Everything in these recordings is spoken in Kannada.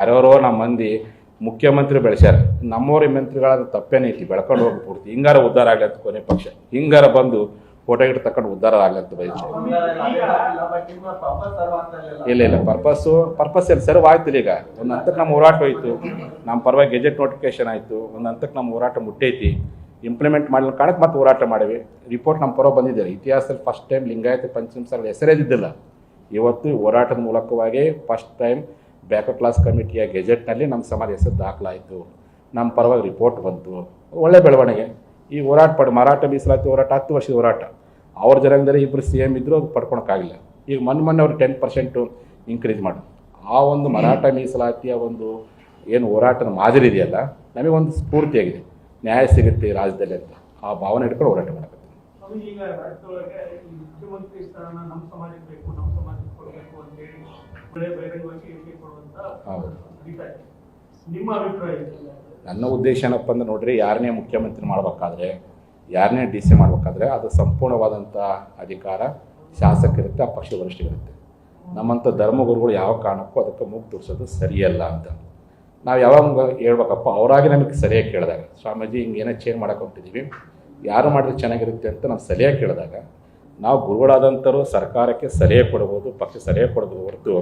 ಯಾರ್ಯಾರೋ ನಮ್ಮ ಮಂದಿ ಮುಖ್ಯಮಂತ್ರಿ ಬೆಳೆಸ್ಯಾರ. ನಮ್ಮವ್ರ ಮಂತ್ರಿಗಳಾದ ತಪ್ಪೇನೈತಿ ಬೆಳ್ಕೊಂಡು ಹೋಗಿ ಪೂರ್ತಿ. ಹಿಂಗಾರ ಉದ್ಧಾರ ಆಗ್ಲತ್ತ ಕೊನೆ ಪಕ್ಷ. ಹಿಂಗಾರ ಬಂದು ಫೋಟೋ ಗಿಟ್ಟು ತಕೊಂಡು ಉದ್ಧಾರ ಆಗ್ಲತ್ತ ಅಂತ ಬಯಸ್ತೆ ಇಲ್ಲ ಇಲ್ಲ ಪರ್ಪಸ್ಸು ಪರ್ಪಸ್ ಎಲ್ಲ ಸರ್ವ್ ಆಯ್ತಿಲ್ಲ ಈಗ. ಒಂದು ಹಂತಕ್ಕೆ ನಮ್ಮ ಹೋರಾಟ ಹೋಯ್ತು. ನಮ್ಮ ಪರವಾಗಿ ಗೆಜೆಟ್ ನೋಟಿಫಿಕೇಶನ್ ಆಯಿತು. ಒಂದು ಹಂತಕ್ಕೆ ನಮ್ಮ ಹೋರಾಟ ಮುಟ್ಟೈತಿ. ಇಂಪ್ಲಿಮೆಂಟ್ ಮಾಡಲಿಲ್ಲ ಕಾಣಕ್ಕೆ ಮತ್ತೆ ಹೋರಾಟ ಮಾಡಿವಿ ರಿಪೋರ್ಟ್ ನಮ್ಮ ಪರವಾಗಿ ಬಂದಿದ್ದಾರೆ ಇತಿಹಾಸದಲ್ಲಿ ಫಸ್ಟ್ ಟೈಮ್ ಲಿಂಗಾಯತ ಪಂಚಮಸಾಲ ಹೆಸರೇದಿದ್ದಿಲ್ಲ ಇವತ್ತು ಹೋರಾಟದ ಮೂಲಕವಾಗಿ ಫಸ್ಟ್ ಟೈಮ್ ಬ್ಯಾಕಪ್ ಕ್ಲಾಸ್ ಕಮಿಟಿಯ ಗೆಜೆಟ್ನಲ್ಲಿ ನಮ್ಮ ಸಮಾಜ ಹೆಸರು ದಾಖಲಾಯಿತು. ನಮ್ಮ ಪರವಾಗಿ ರಿಪೋರ್ಟ್ ಬಂತು. ಒಳ್ಳೆ ಬೆಳವಣಿಗೆ. ಈ ಹೋರಾಟ ಪಡೆ ಮರಾಠ ಮೀಸಲಾತಿ ಹೋರಾಟ, ಹತ್ತು ವರ್ಷದ ಹೋರಾಟ. ಅವ್ರ ಜನಾಂಗದಲ್ಲಿ ಇಬ್ಬರು ಸಿ ಎಂ ಇದ್ದರೂ ಅದು ಪಡ್ಕೊಳಕ್ಕಾಗಿಲ್ಲ ಈಗ ಮೊನ್ನೆ ಮೊನ್ನೆ ಅವ್ರು ಟೆನ್ ಪರ್ಸೆಂಟು ಇನ್ಕ್ರೀಸ್ ಮಾಡಿ. ಆ ಒಂದು ಮರಾಠ ಮೀಸಲಾತಿಯ ಒಂದು ಏನು ಹೋರಾಟದ ಮಾದರಿ ಇದೆಯಲ್ಲ, ನಮಗೊಂದು ಸ್ಫೂರ್ತಿಯಾಗಿದೆ. ನ್ಯಾಯ ಸಿಗುತ್ತೆ ರಾಜ್ಯದಲ್ಲಿ ಅಂತ. ಆ ಭಾವನೆ ಇಟ್ಕೊಂಡು ಹೋರಾಟ ಮಾಡಬೇಕು. ಈಗ ರಾಜ್ಯದೊಳಗೆ ಈ ಮುಖ್ಯಮಂತ್ರಿ ಸ್ಥಾನ ನಮ್ಮ ಸಮಾಜಕ್ಕೆ ಬೇಕು ನಮ್ಮ ಸಮಾಜಕ್ಕೆ ಕೊಡಬೇಕು ಅಂತೇಳಿ ಒಳ್ಳೆ ಬಹಿರಂಗವಾಗಿ ಹೇಳಿಕೆ ಕೊಡುವಂತ ನಿಮ್ಮ ಅಭಿಪ್ರಾಯ? ನನ್ನ ಉದ್ದೇಶ ಏನಪ್ಪ ಅಂದ್ರೆ ನೋಡ್ರಿ ಯಾರನ್ನೇ ಮುಖ್ಯಮಂತ್ರಿ ಮಾಡಬೇಕಾದ್ರೆ ಯಾರನ್ನೇ ಡಿ ಸಿ ಮಾಡಬೇಕಾದ್ರೆ ಅದು ಸಂಪೂರ್ಣವಾದಂಥ ಅಧಿಕಾರ ಶಾಸಕರಿರುತ್ತೆ ಆ ಪಕ್ಷದ ವರಿಷ್ಠರಿರುತ್ತೆ. ನಮ್ಮಂಥ ಧರ್ಮಗುರುಗಳು ಯಾವ ಕಾರಣಕ್ಕೂ ಅದಕ್ಕೆ ಮೂಗು ತೋರಿಸೋದು ಸರಿಯಲ್ಲ ಅಂತ. ನಾವು ಯಾವಾಗ ಹೇಳ್ಬೇಕಪ್ಪ ಅವರಾಗಿ ನಮಗೆ ಸರಿಯಾಗಿ ಕೇಳಿದಾಗ ಸ್ವಾಮೀಜಿ ಹಿಂಗೇನೋ ಚೇಂಜ್ ಮಾಡಕ್ಕೆ ಹೊಂಟಿದ್ದೀವಿ ಯಾರು ಮಾಡಿದ್ರೆ ಚೆನ್ನಾಗಿರುತ್ತೆ ಅಂತ ನಾವು ಸಲಹೆ ಕೇಳಿದಾಗ, ನಾವು ಗುರುಗಳಾದಂಥವ್ರು ಸರ್ಕಾರಕ್ಕೆ ಸಲಹೆ ಕೊಡ್ಬೋದು ಪಕ್ಷ ಸಲಹೆ ಕೊಡ್ಬೋದು ಹೊರತು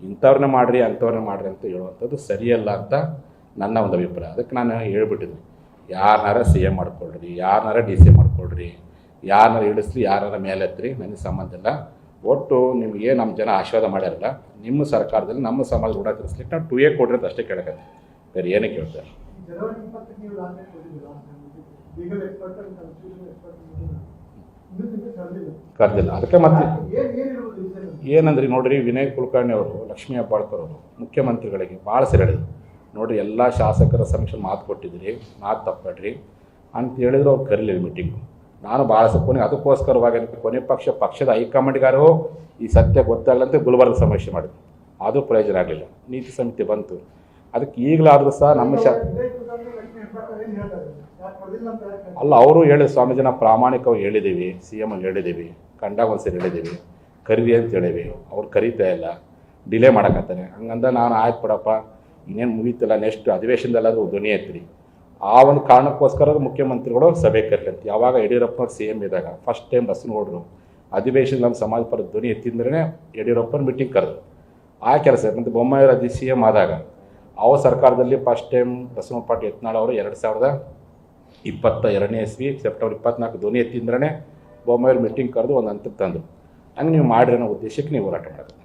ಇಂಥವ್ರನ್ನ ಮಾಡಿರಿ, ಅಂಥವ್ರನ್ನ ಮಾಡಿರಿ ಅಂತ ಹೇಳುವಂಥದ್ದು ಸರಿಯಲ್ಲ ಅಂತ ನನ್ನ ಒಂದು ಅಭಿಪ್ರಾಯ. ಅದಕ್ಕೆ ನಾನು ಹೇಳ್ಬಿಟ್ಟಿದ್ದೆ ಯಾರನ್ನಾರ ಸಿ ಎ ಮಾಡ್ಕೊಳ್ರಿ, ಯಾರನ್ನಾರ ಡಿ ಸಿ ಮಾಡ್ಕೊಳ್ರಿ, ಯಾರನ್ನಾರ ಇಳಿಸ್ರಿ ಯಾರನ್ನಾರ ಮೇಲೆ ಹತ್ರಿ ನನಗೆ ಸಂಬಂಧ ಇಲ್ಲ. ಒಟ್ಟು ನಿಮಗೆ ನಮ್ಮ ಜನ ಆಶೀರ್ವಾದ ಮಾಡ್ಯಾರಲ್ಲ, ನಿಮ್ಮ ಸರ್ಕಾರದಲ್ಲಿ ನಮ್ಮ ಸಮಾಜ ಋಣ ತಿಳಿಸ್ಲಿಕ್ಕೆ ನಾವು ಟು ಎ ಕೊಡ್ರಿ ಅಂತ ಅಷ್ಟೇ ಕೇಳಕತ್ತೆ ಬೇರೆ ಏನೇ ಕೇಳ್ತಾರೆ ಕರೆದಿಲ್ಲ. ಅದಕ್ಕೆ ಮತ್ತೆ ಏನಂದ್ರಿ ನೋಡ್ರಿ ವಿನಯ್ ಕುಲಕರ್ಣಿ ಅವರು ಲಕ್ಷ್ಮೀ ಹೆಬ್ಬಾಳ್ಕರ್ ಅವರು ಮುಖ್ಯಮಂತ್ರಿಗಳಿಗೆ ಭಾಳ ಸರಿ ನೋಡ್ರಿ ಎಲ್ಲ ಶಾಸಕರ ಸಮೀಕ್ಷೆ ಮಾತು ಕೊಟ್ಟಿದ್ದೀರಿ ಮಾತು ತಪ್ಪಡ್ರಿ. ಅಂತ ಹೇಳಿದ್ರು ಅವ್ರು ಕರೀಲಿಲ್ಲ ಮೀಟಿಂಗು ನಾನು ಭಾಳ ಕೊನೆ ಅದಕ್ಕೋಸ್ಕರವಾಗಿ ಕೊನೆ ಪಕ್ಷ ಪಕ್ಷದ ಹೈಕಮಾಂಡ್ಗಾರು ಈ ಸತ್ಯ ಗೊತ್ತಾಗಲಂತ ಗುಲ್ಬರ್ಗ ಸಮೀಕ್ಷೆ ಮಾಡಿದ್ರು. ಅದು ಪ್ರಯೋಜನ ಆಗಲಿಲ್ಲ ನೀತಿ ಸಮಿತಿ ಬಂತು. ಅದಕ್ಕೆ ಈಗಲಾದರೂ ಸಹ ನಮ್ಮ ಶಾ ಅಲ್ಲ, ಅವರು ಹೇಳಿ, ಸ್ವಾಮೀಜಿ, ನಾವು ಪ್ರಾಮಾಣಿಕವಾಗಿ ಹೇಳಿದ್ದೀವಿ ಸಿ ಎಂ ಹೇಳಿದ್ದೀವಿ ಕಂಡಾಗ ಒಂದ್ಸರಿ ಹೇಳಿದ್ದೀವಿ ಕರೀರಿ ಅಂತ ಹೇಳಿವಿ ಅವ್ರು ಕರೀತಾ ಇಲ್ಲ ಡಿಲೇ ಮಾಡಕತ್ತಾರೆ. ಹಂಗಂದ ನಾನು, ಆಯ್ತು ಬಿಡಪ್ಪ, ಇನ್ನೇನು ಮುಗೀತಲ್ಲ ನೆಕ್ಸ್ಟ್ ಅಧಿವೇಶನದಲ್ಲಾದರೂ ಧ್ವನಿ ಎತ್ತಿರಿ ಆ ಒಂದು ಕಾರಣಕ್ಕೋಸ್ಕರ ಮುಖ್ಯಮಂತ್ರಿಗಳು ಸಭೆ ಕರೀಲಂತ ಯಾವಾಗ ಯಡಿಯೂರಪ್ಪನವ್ರು ಸಿ ಎಂ ಇದ್ದಾಗ ಫಸ್ಟ್ ಟೈಮ್ ಬಸ್ನಗೌಡರು ಅಧಿವೇಶನ ನಮ್ಮ ಸಮಾಜ ಪರ ಧ್ವನಿ ಎತ್ತಿದ್ರೇ ಯಡಿಯೂರಪ್ಪನ ಮೀಟಿಂಗ್ ಕರೆದು ಆ ಕೆಲಸ, ಮತ್ತು ಬೊಮ್ಮಾಯಿ ರಾಜ್ಯ ಸಿ ಎಂ ಆದಾಗ ಅವ ಸರ್ಕಾರದಲ್ಲಿ ಫಸ್ಟ್ ಟೈಮ್ ಬಸವನ ಪಾಟೀಲ್ ಯತ್ನಾಳ್ ಅವರು ಎರಡು ಸಾವಿರದ ಇಪ್ಪತ್ತ ಎರಡನೇ ಇಸ್ವಿ ಸೆಪ್ಟೆಂಬರ್ ಇಪ್ಪತ್ನಾಲ್ಕು ಧ್ವನಿ ಎತ್ತಿಂದ್ರೆ ಬೊಮ್ಮಾಯಿರ ಮೀಟಿಂಗ್ ಕರೆದು ಒಂದು ಹಂತಕ್ಕೆ ತಂದರು. ಹಂಗೆ ನೀವು ಮಾಡಿರೋ ಉದ್ದೇಶಕ್ಕೆ ನೀವು ಹೋರಾಟ ಮಾಡೋದು